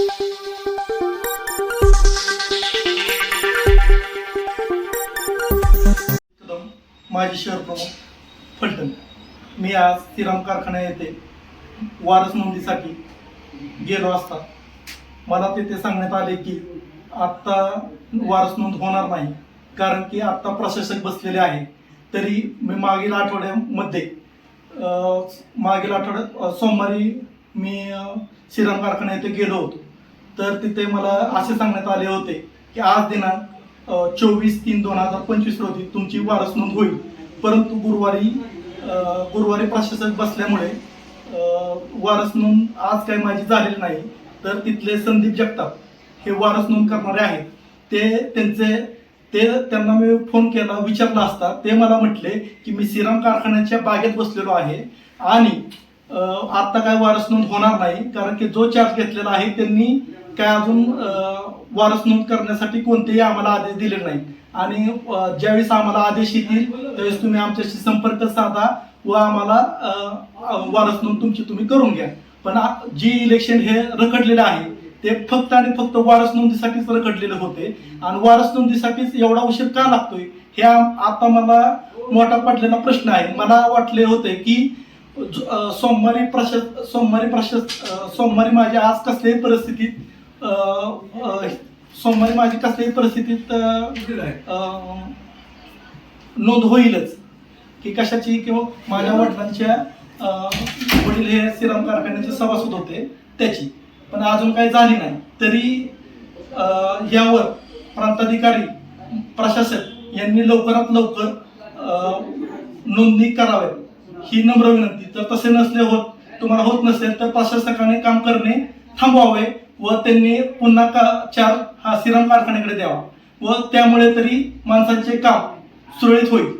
कदम माजी शहर प्रमुख फलटण मी आज श्रीराम कारखाना येथे वारस नोंदीसाठी गेलो असता. मला तिथे सांगण्यात आले की आत्ता वारस नोंद होणार नाही. कारण की आत्ता प्रशासक बसलेले आहे तरी मी मागील आठवड्यामध्ये मागील आठवड्यात सोमवारी मी श्रीराम कारखाना येथे गेलो होतो. तर तिथे मला असे सांगण्यात आले होते की आज दिनांक चोवीस तीन दोन हजार पंचवीस रोजी तुमची वारस नोंद होईल. परंतु गुरुवारी गुरुवारी प्रशासक बसल्यामुळे वारस नोंद आज काही माझी झालेली नाही. तर तिथले संदीप जगताप हे वारस नोंद करणारे आहेत. ते त्यांचे ते त्यांना मी फोन केला विचारला असता. ते मला म्हटले की मी श्रीराम कारखान्याच्या बागेत बसलेलो आहे आणि आत्ता आता काय वारस नोंद होणार नाही. कारण की जो चार्ज घेतलेला आहे त्यांनी काय अजून वारस नोंद करण्यासाठी कोणतेही आम्हाला आदेश दिले नाही आणि ज्यावेळेस आम्हाला आदेश येतील त्यावेळेस तुम्ही आमच्याशी संपर्क साधा व आम्हाला वारस नोंद तुमची तुम्ही करून घ्या. पण जी इलेक्शन हे रखडलेलं आहे ते फक्त आणि फक्त वारस नोंदीसाठीच रखडलेले होते. आणि वारस नोंदीसाठीच एवढा उशीर का लागतोय हे आता मला मोठा पडलेला प्रश्न आहे. मला वाटले होते की सोमवारी प्रशास सोमवारी प्रशास सोमवारी माझ्या आज कसल्याही परिस्थितीत सोमवारी माझी कसल्याही परिस्थितीत नोंद होईलच. की कशाची किंवा माझ्या वडिलांच्या वडील हे श्रीराम कारखान्याचे सभासद होते त्याची. पण अजून काही झाली नाही. तरी यावर प्रांताधिकारी प्रशासक यांनी लवकरात लवकर नोंदणी करावी. ही नम्र विनंती. जर तसे नसले होत तुम्हाला होत नसेल तर प्रशासकाने काम करणे थांबवावे. व त्यांनी पुन्हा का चार हा सिरम कारखान्याकडे द्यावा. व त्यामुळे तरी माणसांचे काम सुरळीत होईल.